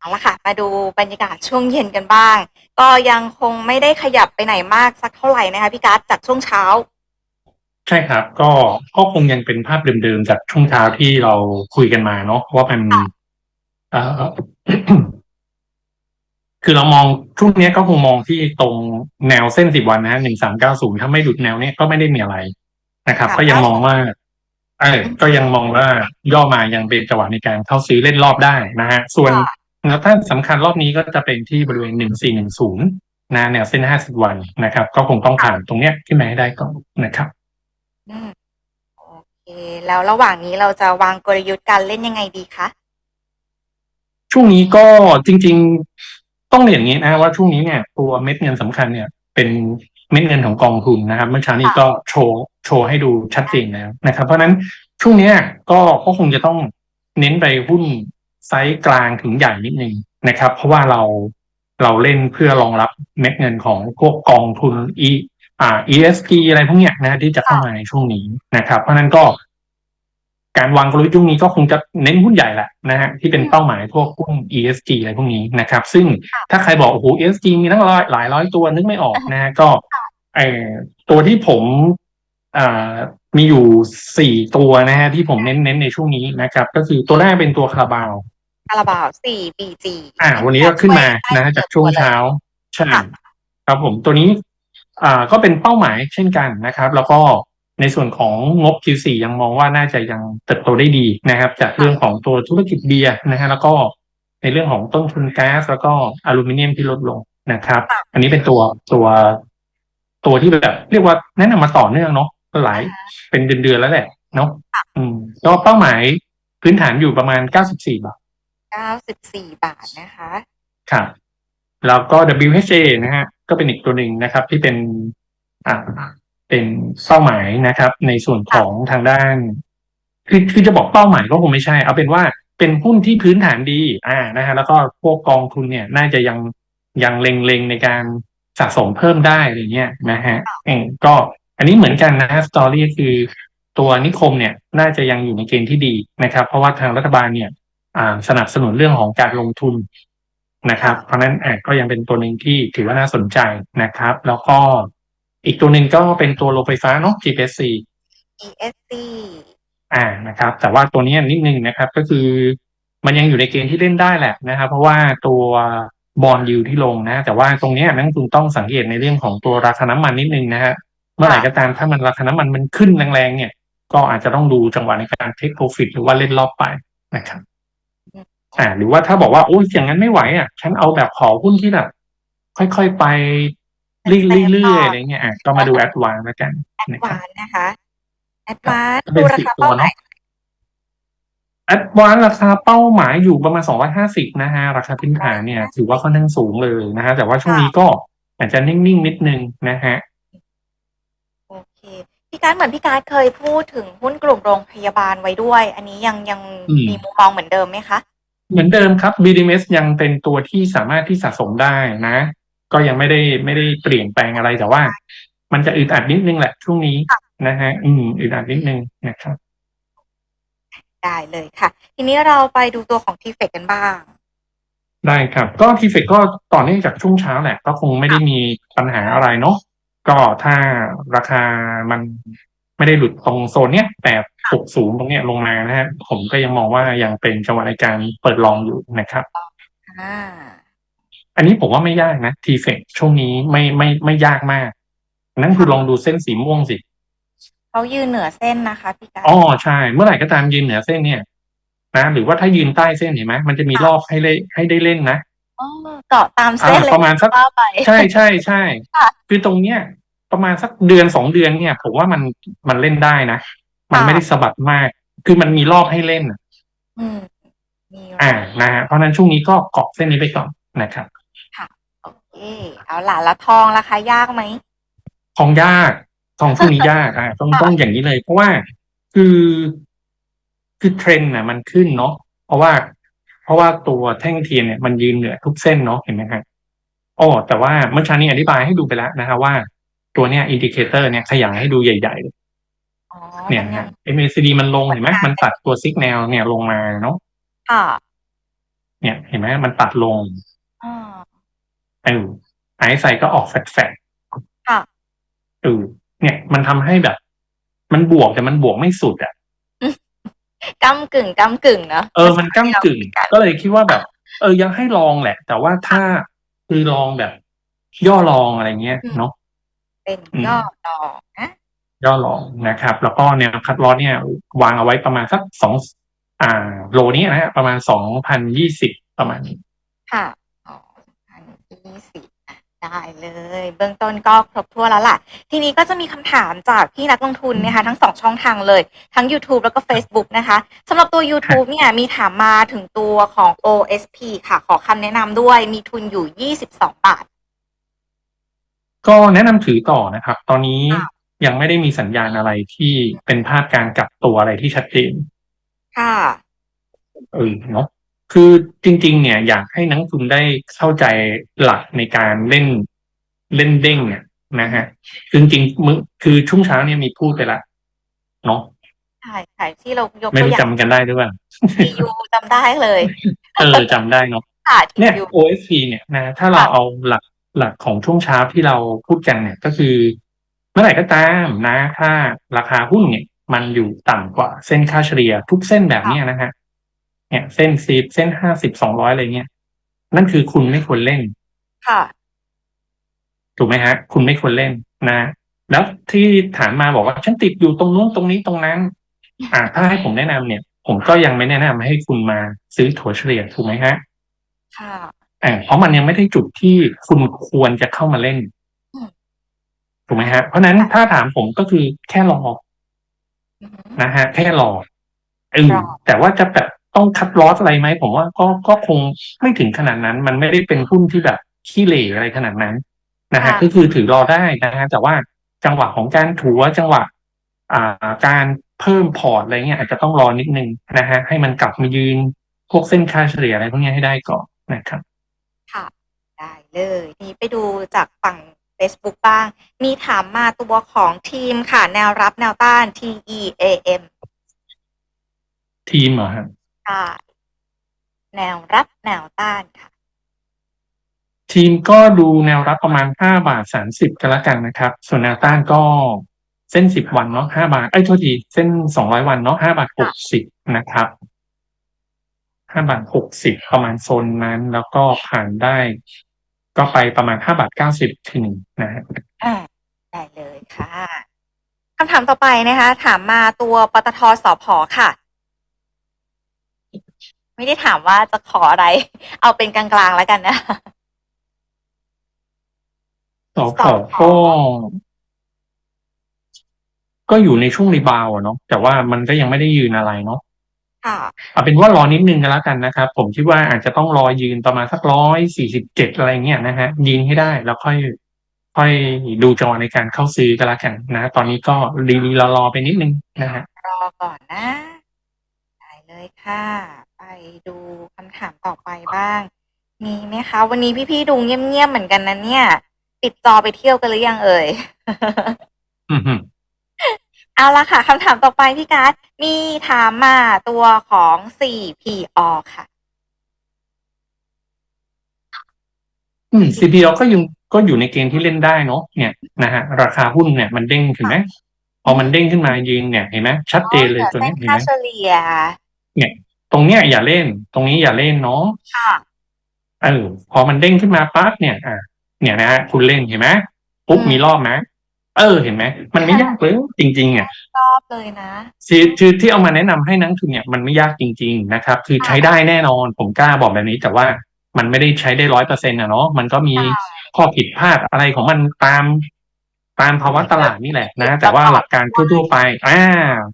เอาละค่ะ มาดูบรรยากาศช่วงเย็นกันบ้าง ก็ยังคงไม่ได้ขยับไปไหนมากสักเท่าไหร่นะคะพี่การ์ดจากช่วงเช้า ใช่ครับ ก็ก็คงยังเป็นภาพเดิมๆจากช่วงเช้าที่เราคุยกันมาเนาะว่ามันค่ะเอ่อคือเรามองช่วงเนี้ยก็คงมองที่ตรงแนวเส้นสิบวันนะฮะหนึ่งสามเก้าศูนย์ถ้าไม่หลุดแนวเนี้ยก็ไม่ได้มีอะไรนะครับค่ะก็ยังมองว่าเออก็ยังมองว่าย่อมายังเป็นจังหวะในการเข้าซื้อเล่นรอบได้นะฮะ ส่วนค่ะ แนวต้านสำคัญรอบนี้ก็จะเป็นที่บริเวณหนึ่งสี่หนึ่งศูนย์นะแนวเส้นห้าสิบวันนะครับ ก็คงต้องผ่านตรงเนี้ยขึ้นมาให้ได้ก่อนนะครับอืมโอเค แล้วระหว่างนี้เราจะวางกลยุทธ์การเล่นยังไงดีคะ ช่วงนี้ก็จริง ๆต้องเรียนอย่างนี้นะว่าช่วงนี้เนี่ยตัวเม็ดเงินสำคัญเนี่ย เป็นเม็ดเงินของกองทุนนะครับ เมื่อเช้านี้ค่ะก็โชว์โชว์ให้ดูชัดเจนแล้วนะครับ เพราะฉะนั้นช่วงเนี้ยก็ก็คงจะต้องเน้นไปหุ้น ไซส์กลางถึงใหญ่นิดนึงนะครับ เพราะว่าเราเราเล่นเพื่อรองรับเม็ดเงินของพวกกองทุน e อ่า ESG อะไรพวกเนี้ยนะที่จะเข้ามาในช่วงนี้นะครับ เพราะฉะนั้นก็การวางกลยุทธ์ช่วงนี้ก็คงจะเน้นหุ้นใหญ่แหละนะฮะที่เป็นเป้าหมายพวกหุ้น ESG อะไรพวกนี้นะครับ ซึ่งถ้าใครบอกโอ้โห ESG มีทั้งร้อยหลายร้อยตัวนึกไม่ออกนะฮะก็เออตัวที่ผมอ่ามีอยู่สี่ตัวนะฮะที่ผมเน้นเน้นในช่วงนี้นะครับ ก็คือตัวแรกเป็นตัวคาราบาว คาราบาวสี่ BG อ่า วันนี้ก็ขึ้นมานะฮะจากช่วงเช้าใช่ค่ะครับผมตัวนี้อ่าก็เป็นเป้าหมายเช่นกันนะครับ แล้วก็ในส่วนของงบ Q4 ยังมองว่าน่าจะยังเติบโตได้ดีนะครับ จากเรื่องของตัวธุรกิจเบียร์นะฮะแล้วก็ในเรื่องของต้นทุนก๊าซแล้วก็อลูมิเนียมที่ลดลงนะครับ อันนี้เป็นตัวตัวตัวที่แบบเรียกว่าแนะนำมาต่อเนื่องเนาะหลายเป็นเดือนๆแล้วแหละเนาะอืมก็เป้าหมายพื้นฐานอยู่ประมาณ94บาทเก้าสิบสี่บาท นะคะครับแล้วก็ WHA นะฮะก็เป็นอีกตัวหนึ่งนะครับ ที่เป็นอ่าเป็นเป้าหมายนะครับ ในส่วนของทางด้าน คือคือจะบอกเป้าหมายก็คงไม่ใช่ เอาเป็นว่าเป็นหุ้นที่พื้นฐานดี อ่านะฮะแล้วก็พวกกองทุนเนี่ย น่าจะยังยังเล็งๆในการสะสมเพิ่มได้อะไรเงี้ยนะฮะเออก็อันนี้เหมือนกันนะฮะสตอรี่คือตัวนิคมเนี่ย น่าจะยังอยู่ในเกณฑ์ที่ดีนะครับ เพราะว่าทางรัฐบาลเนี่ยอ่า สนับสนุนเรื่องของการลงทุนนะครับ เพราะฉะนั้นอะก็ยังเป็นตัวหนึ่งที่ถือว่าน่าสนใจนะครับ แล้วก็อีกตัวหนึ่งก็เป็นตัวโรงไฟฟ้าเนาะ GPSC ESC อ่านะครับ แต่ว่าตัวนี้นิดนึงนะครับ ก็คือมันยังอยู่ในเกณฑ์ที่เล่นได้แหละนะครับ เพราะว่าตัวบอลยูที่ลงนะ แต่ว่าตรงเนี้ยนักลงทุนต้องสังเกตในเรื่องของตัวราคาน้ำมันนิดนึงนะฮะเมื่อไหร่ก็ตามถ้ามันราคาน้ำมันมันขึ้นแรงๆเนี่ย ก็อาจจะต้องดูจังหวะในการเทคโปรฟิตหรือว่าเล่นรอบไปนะครับ อ่าหรือว่าถ้าบอกว่าโอ้ยอย่างนั้นไม่ไหวอะฉันเอาแบบขอหุ้นที่แบบค่อยๆไปเรื่อยๆอะไรเงี้ยอะก็มาดูแอดวานแล้วกันแอดนะควารับนนะคะแอดวานเป็ดูนราสิบคาตัวเป้าหเนมาอะยแอดวานราคาเป้าหมายอยู่ประมาณสองร้อยห้าสิบนะฮะ ราคาพื้นฐานเนี่ย ถือว่าค่อนข้างสูงเลยนะฮะ แต่ว่าช่วงนี้ก็อาจจะนิ่งๆนิดนึงนะฮะโอเคพี่การดเหมือนพี่การดเคยพูดถึงหุ้นกลุ่มโรงพยาบาลไว้ด้วย อันนี้ยังยังอืมมีมุมมองเหมือนเดิมไหมคะ เหมือนเดิมครับ BDMs ยังเป็นตัวที่สามารถที่สะสมได้นะ ก็ยังไม่ได้ไม่ได้เปลี่ยนแปลงอะไรแต่ว่า มันจะอึดอัดนิดนึงแหละช่วงนี้นะฮะอืมอึดอัดนิดนึงนะครับ ได้เลยค่ะ ทีนี้เราไปดูตัวของทีเฟกกันบ้าง ได้ครับ ก็ทีเฟกก็ต่อเนื่องจากช่วงเช้าแหละ ก็คงไม่ได้มีปัญหาอะไรเนาะก็ถ้าราคามัน ไม่ได้หลุดตรงโซนเนี้ยแต่หกสูงตรงเนี้ยลงมานะฮะผมก็ยังมองว่ายังเป็นจังหวะในการเปิดลองอยู่นะครับอ่าอันนี้ผมว่าไม่ยากนะทีเฟกช่วงนี้ไม่ไม่ไม่ยากมาก นั่นคือลองดูเส้นสีม่วงสิเขายืนเหนือเส้นนะคะพี่การดอ๋อใช่ เมื่อไหร่ก็ตามยืนเหนือเส้นเนี่ยนะหรือว่าถ้ายืนใต้เส้นเห็นไหมมันจะมีรอบให้เล่นให้ได้เล่นนะอ๋อเกาะตามเส้นอ่าเลยประมาณสักว่าไปใช่ใช่ใช่ค่ะคือตรงเนี้ย ประมาณสักเดือนสองเดือนเนี่ย ผมว่ามันมันเล่นได้นะ มันค่ะไม่ได้สะบัดมาก คือมันมีรอบให้เล่นอะอืมมีอ่านะฮะเพราะฉะนั้นช่วงนี้ก็เกาะเส้นนี้ไปก่อนนะครับโอเค เอาล่ะแล้วทองราคายากไหมทองยากทองช่วงนี้ยากอ่าต้องค่ะต้องอย่างนี้เลย เพราะว่าคือคือเทรนด์น่ะ มันขึ้นเนาะเพราะว่า เพราะว่าตัวแท่งเทียนเนี่ยมันยืนเหนือทุกเส้นเนาะเห็นไหมฮะโอ้แต่ว่าเมื่อเช้านี้อธิบายให้ดูไปแล้วนะครับว่า ตัวเนี้ยอินดิเคเตอร์เนี่ยขยายให้ดูใหญ่ๆเลยอ๋อเนี่ยมันนะยัฮะง MACD มันลงเห็นไหมมันตัดตัวซิกแนลเนี่ยลงมาเนาะค่ะเนี่ย เห็นไหมมันตัดลงอ่าเออไอซ์ไซก็ออกแฟดค่ะๆเออเนี่ย มันทำให้แบบ มันบวกแต่มันบวกไม่สุดอะก้ำกึ่งก้ำกึ่งเนอะเออมันก้ากึ่ง ก็เลยคิดว่าแบบ เออยังให้ลองแหละ แต่ว่าถ้าคือลองแบบ ย่อลองอะไรเงี้ยเนาะ เป็นอืมย่อดอกนะย่อลองนะครับ แล้วก็แนวคัดลอสเนี่ย วางเอาไว้ประมาณสักสองอ่าโลนี้นะฮะประมาณสองพันยี่สิบประมาณนี้ค่ะอ๋อพันยี่สิบได้เลย เบื้องต้นก็ครบถ้วนแล้วล่ะ ทีนี้ก็จะมีคำถามจากพี่นักลงทุนนะคะ ทั้งสองช่องทางเลย ทั้ง YouTube แล้วก็ Facebook นะคะสำหรับตัว YouTube เนี่ยมีถามมาถึงตัวของ OSP ค่ะ ขอคำแนะนำด้วยมีทุนอยู่ 22 บาท ก็แนะนำถือต่อนะครับ ตอนนี้ค่ะ ยังไม่ได้มีสัญญาณอะไรที่เป็นภาพการกลับตัวอะไรที่ชัดเจน ค่ะ เออเนาะคือจริง ๆ เนี่ยอยากให้นักลงทุนได้เข้าใจหลักในการเล่นเล่นเด้งเนี่ยนะฮะคือจริงๆมึคือช่วงเช้าเนี่ยมีพูดไปละเนาะใช่ใช่ที่เรายกไม่ตัวรู้อย่าง จำกันได้หรือเปล่า TU จำได้เลยเออจำได้เนาะค่ะ เนี่ย TU OSP เนี่ยนะถ้าเราเอาหลัก หลักของช่วงเช้าที่เราพูดกันเนี่ยก็คือ เมื่อไหร่ก็ตามนะถ้าราคาหุ้นเนี่ย มันอยู่ต่ำกว่าเส้นค่าเฉลี่ยทุกเส้นแบบเนี้ยนะฮะเนี่ย เส้นสิบเส้นห้าสิบสองร้อยอะไรเงี้ยนั่นคือคุณไม่ควรเล่น ค่ะ ถูกไหมฮะ คุณไม่ควรเล่นนะ แล้วที่ถามมาบอกว่า ฉันติดอยู่ตรงนู้นตรงนี้ตรงนั้น อ่า ถ้าให้ผมแนะนำเนี่ย ผมก็ยังไม่แนะนำให้คุณมาซื้อถั่วเฉลี่ยถูกไหมฮะ ค่ะ อ่าเพราะมันยังไม่ได้จุดที่คุณควรจะเข้ามาเล่นอืมถูกไหมฮะ เพราะฉะนั้นถ้าถามผมก็คือแค่รออือหือนะฮะ แค่รอเออรอแต่ว่าจะแบบต้องคัดลอสอะไรไหมผมว่าก็ก็คงไม่ถึงขนาดนั้น มันไม่ได้เป็นหุ้นที่แบบขี้เหร่อะไรขนาดนั้นนะฮะก็คือถือรอได้นะฮะแต่ว่าจังหวะของการถัวจังหวะ อ่า การเพิ่มพอร์ตอะไรเงี้ยอาจจะต้องรอนิดนึงนะฮะให้มันกลับมายืนพวกเส้นค่าเฉลี่ยอะไรพวกเนี้ยให้ได้ก่อนนะครับค่ะได้ เลยนี่ไปดูจากฝั่ง Facebook บ้าง มีถามมาตัวของทีมค่ะ แนวรับแนวต้าน T E A M ทีมเหรอฮะค่ะแนวรับแนวต้านค่ะ ทีมก็ดูแนวรับประมาณห้าบาทสามสิบกันละกันนะครับ ส่วนแนวต้านก็เส้นสิบวันเนาะห้าบาทเอ้ยโทษทีเส้นสองร้อยวันเนาะห้าบาทหกสิบนะครับห้าบาทหกสิบประมาณโซนนั้น แล้วก็ผ่านได้ ก็ไปประมาณห้าบาทเก้าสิบถึงนะฮะอ่าได้เลยค่ะคำถามต่อไปนะคะ ถามมาตัวปตทสพค่ะ ไม่ได้ถามว่าจะขออะไร เอาเป็นกลางๆแล้วกันนะสอพอก็ก็อยู่ในช่วงรีบาวด์อะเนาะแต่ว่ามันก็ยังไม่ได้ยืนอะไรเนาะ ค่ะเอาเป็นว่ารอนิดนึงกันแล้วกันนะครับ ผมคิดว่าอาจจะต้องรอยืนประมาณสักร้อยสี่สิบเจ็ดอะไรเงี้ยนะฮะยืนให้ได้แล้วค่อย ค่อยดูจังหวะในการเข้าซื้อกันละกันนะ ตอนนี้ก็รีรีรอรอไปนิดนึงนะฮะรอก่อนนะได้เลยค่ะ ไปดูคำถามต่อไปบ้าง มีไหมคะ วันนี้พี่ๆดูเงียบๆเหมือนกันนะเนี่ย ปิดจอไปเที่ยวกันหรือยังเอ่ยอือหือ เอาละค่ะคำถามต่อไปพี่การ์ดมีถามมาตัวของ 4PO ค่ะ อืม CPO ก็ยังก็อยู่ในเกณฑ์ที่เล่นได้เนาะเนี่ยนะฮะราคาหุ้นเนี่ยมันเด้งถึงไหมพอมันเด้งขึ้นมายืนเนี่ยเห็นไหมชัดเจนเลยตัวเส้นี้นเห็นค่าไหมเฉลี่ยตรงเนี้ยอย่าเล่น ตรงนี้อย่าเล่นเนาะค่ะเออพอมันเด้งขึ้นมาปั๊บเนี่ย อะเนี่ยนะฮะคุณเล่นเห็นไหมปุ๊บอืมมีรอบไหม เออเห็นไหมมันไม่ยากเลยจริงๆอะชอบเลยนะคือคือที่เอามาแนะนำให้นักลงทุนเนี่ยมันไม่ยากจริง ๆ นะครับ คือใช้ได้แน่นอนผมกล้าบอกแบบนี้ แต่ว่ามันไม่ได้ใช้ได้ร้อยเปอร์เซ็นต์ะเนาะมันก็มีข้อผิดพลาดอะไรของมันตาม ตามภาวะตลาดนี่แหละนะ แต่ว่าหลักการทั่วๆไป อ่า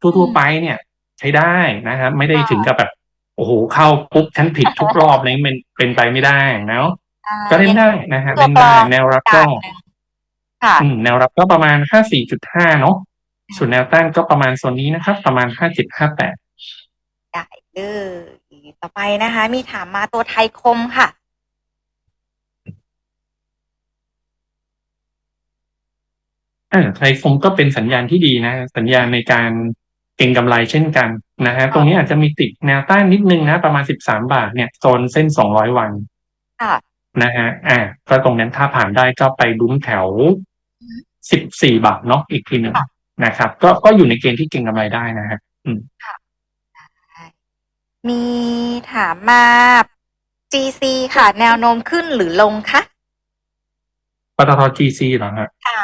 ทั่วๆไปเนี่ย ใช้ได้นะครับไม่ได้ถึงกับแบบโอ้โหเข้าปุ๊บฉันผิดทุกรอบเลยมันเป็นไปไม่ได้เนาะอ่าก็เล่นได้นะฮะตัวเล่นได้ปลอมแนวรับก แนวรับก็ประมาณห้าสี่จุดห้าเนาะส่วนแนวต้านก็ประมาณโซนนี้นะครับ ประมาณห้าเจ็ดห้าแปดได้เลยต่อไปนะคะ มีถามมาตัวไทยคมค่ะอ่าไทยคมก็เป็นสัญญาณที่ดีนะ สัญญาณในการเก่งกำไรเช่นกันนะฮะตรงนี้อาจจะมีติดแนวต้านนิดนึงนะ ประมาณสิบสามบาทเนี่ยโซนเส้นสองร้อยวันค่ะนะฮะอ่าก็ตรงนั้นถ้าผ่านได้ก็ไปลุ้นแถว สิบสี่บาทเนาะอีกทีหนึ่งนะครับ ก็ก็อยู่ในเกณฑ์ที่เก่งกำไรได้นะฮะอืมมีถามมา GC ค่ะ แนวโน้มขึ้นหรือลงคะปตท GC เหรอฮะค่ะ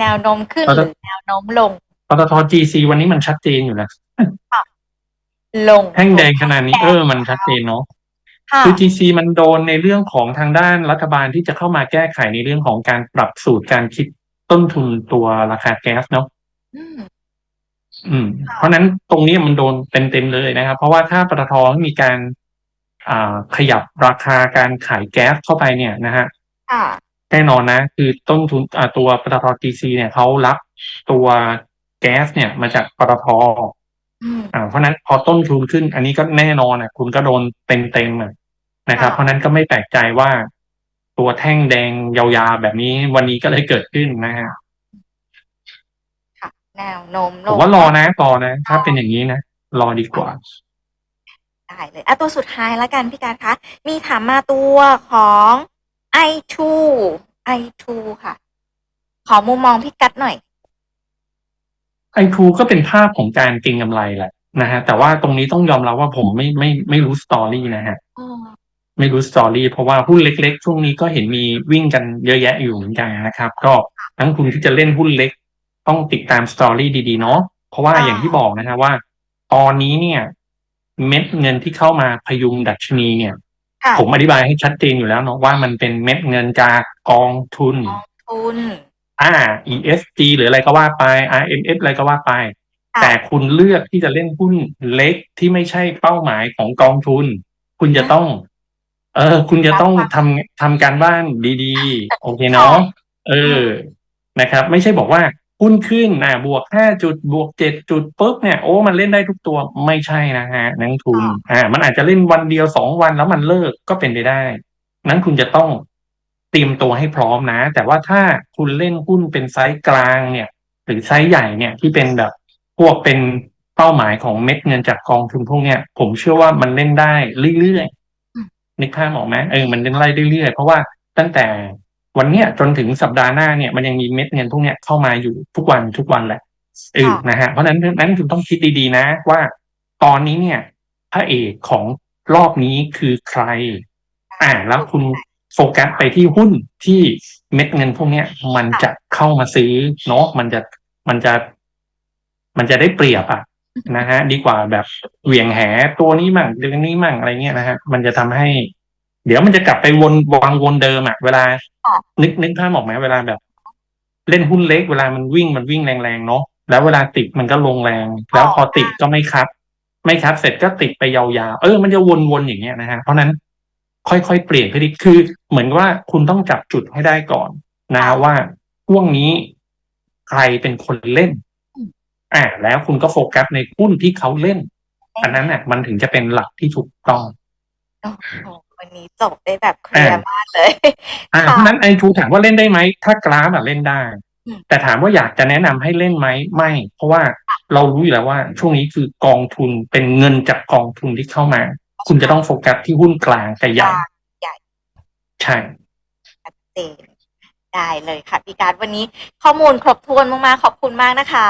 แนวโน้มขึ้นปตหรือแนวโน้มลงปตท GC วันนี้มันชัดเจนอยู่แล้วลงแท่งแดงขนาดนี้เออมันชัดเจนเนาะค่ะคือ GC มันโดนในเรื่องของทางด้านรัฐบาลที่จะเข้ามาแก้ไขในเรื่องของการปรับสูตรการคิด ต้นทุนตัวราคาแก๊สเนาะอืมอืม เพราะฉะนั้นตรงนี้มันโดนเต็มๆเลยนะครับ เพราะว่าถ้าปตทมีการอ่าขยับราคาการขายแก๊สเข้าไปเนี่ยนะฮะค่ะแน่นอนนะ คือต้นทุนอ่าตัวปตท GC เนี่ยเขารับตัวแก๊สเนี่ยมาจากปตทอืม อ่าเพราะฉะนั้นพอต้นทุนขึ้น อันนี้ก็แน่นอนอะ คุณก็โดนเต็มๆอะนะครับ ค่ะ เพราะฉะนั้นก็ไม่แปลกใจว่า ตัวแท่งแดงยาวๆแบบนี้ วันนี้ก็เลยเกิดขึ้นนะฮะค่ะแนวโน้มลผมงว่ารอนะรอนะ ถ้าเป็นอย่างนี้นะ รอดีกว่าได้เลยอะตัวสุดท้ายแล้วกันพี่การคะ มีถามมาตัวของ i2 i2 ค่ะ ขอมุมมองพี่กัดหน่อยไอทูก็เป็นภาพของการเก็งกำไรแหละนะฮะ แต่ว่าตรงนี้ต้องยอมรับว่าผมไม่ไม่ไม่รู้สตอรี่นะฮะ ไม่รู้สตอรี่เพราะว่าหุ้นเล็กๆ ช่วงนี้ก็เห็นมีวิ่งกันเยอะแยะอยู่เหมือนกันนะครับ ก็ทั้งคุณที่จะเล่นหุ้นเล็ก ต้องติดตามสตอรี่ดีๆเนาะเพราะว่าค่ะอย่างที่บอกนะฮะว่า ตอนนี้เนี่ย เม็ดเงินที่เข้ามาพยุงดัชนีเนี่ยค่ะผมอธิบายให้ชัดเจนอยู่แล้วเนาะว่ามันเป็นเม็ดเงินจากกองทุนทุนอ่า ESG หรืออะไรก็ว่าไป RMF อะไรก็ว่าไปค่ะแต่คุณเลือกที่จะเล่นหุ้นเล็กที่ไม่ใช่เป้าหมายของกองทุน คุณจะต้อง เออ คุณจะต้องทำทำการบ้านดีๆ โอเคเนาะเออนะครับ ไม่ใช่บอกว่าหุ้นขึ้นอะบวกห้าจุดบวกเจ็ดจุดปุ๊บเนี่ยโอ้มันเล่นได้ทุกตัวไม่ใช่นะฮะนักทุน อ่า มันอาจจะเล่นวันเดียวสองวันแล้วมันเลิกก็เป็นไปได้ นั้นคุณจะต้องเตรียมตัวให้พร้อมนะ แต่ว่าถ้าคุณเล่นหุ้นเป็นไซส์กลางเนี่ย หรือไซส์ใหญ่เนี่ยที่เป็นแบบพวกเป็นเป้าหมายของเม็ดเงินจากกองทุนพวกเนี้ยผมเชื่อว่ามันเล่นได้เรื่อยอืมๆ นึกภาพออกไหมเออมันเล่นได้เรื่อยๆเพราะว่าตั้งแต่วันเนี้ยจนถึงสัปดาห์หน้าเนี่ยมันยังมีเม็ดเงินพวกเนี้ยเข้ามาอยู่ทุกวันทุกวันแหละเออนะฮะเพราะฉะนั้นนั้นคุณต้องคิดดีๆนะ ว่าตอนนี้เนี่ยพระเอกของรอบนี้คือใคร อ่าแล้วคุณโฟกัสไปที่หุ้นที่เม็ดเงินพวกเนี้ยมันจะเข้ามาซื้อเนาะมันจะมันจะ มันจะได้เปรียบอะ นะฮะดีกว่าแบบเหวี่ยงแหตัวนี้มั่งเดือนนี้มั่งอะไรเงี้ยนะฮะมันจะทำให้ เดี๋ยวมันจะกลับไปวนวางวนเดิมอะเวลาค่ะนึกนึกภาพออกไหมเวลาแบบ เล่นหุ้นเล็ก เวลามันวิ่งมันวิ่งแรงๆเนาะแล้วเวลาติดมันก็ลงแรง แล้วพอติดก็ไม่คัดไม่คัดเสร็จก็ติดไปยาวๆเออมันจะวนๆอย่างเงี้ยนะฮะเพราะฉะนั้นค่อยๆเปลี่ยนพฤติคือ เหมือนว่าคุณต้องจับจุดให้ได้ก่อนนะฮะว่าช่วงนี้ใครเป็นคนเล่น อืมอ่าแล้วคุณก็โฟกัสในหุ้นที่เขาเล่น อันนั้นน่ะ มันถึงจะเป็นหลักที่ถูกต้องโอ้โหวันนี้จบได้แบบเคลียร์มากเลย อ่าค่ะเพราะฉะนั้นไอทูถามว่าเล่นได้ไหม ถ้ากราฟอะเล่นได้อืมแต่ถามว่าอยากจะแนะนำให้เล่นไหมไม่ เพราะว่าเรารู้อยู่แล้วว่า ช่วงนี้คือกองทุนเป็นเงินจากกองทุนที่เข้ามา คุณจะต้องโฟกัสที่หุ้นกลางแต่ใหญ่ใหญ่ใช่ชัดเจนได้เลยค่ะพี่การดวันนี้ข้อมูลครบถ้วนมากๆขอบคุณมากนะคะ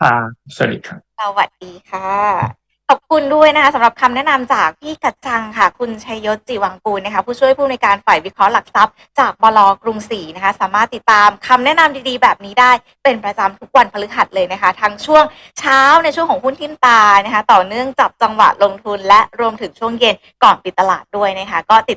ค่ะสวัสดีครับสวัสดีค่ะ ขอบคุณด้วยนะคะสำหรับคำแนะนำจากพี่กัจจังค่ะ คุณชัยยศจิวังกูลนะคะผู้ช่วยผู้ในวยการฝ่ายวิเคราะห์หลักทรัพย์ จากบลกรุงศรีนะคะ สามารถติดตามคำแนะนำดีๆ แบบนี้ได้เป็นประจำทุกวันพฤหัสเลยนะคะ ทั้งช่วงเช้าในช่วงของหุ้นทิมตานะคะ ต่อเนื่องจับจังหวะลงทุนและรวมถึงช่วงเย็นก่อนปิดตลาดด้วยนะคะ ก็ติด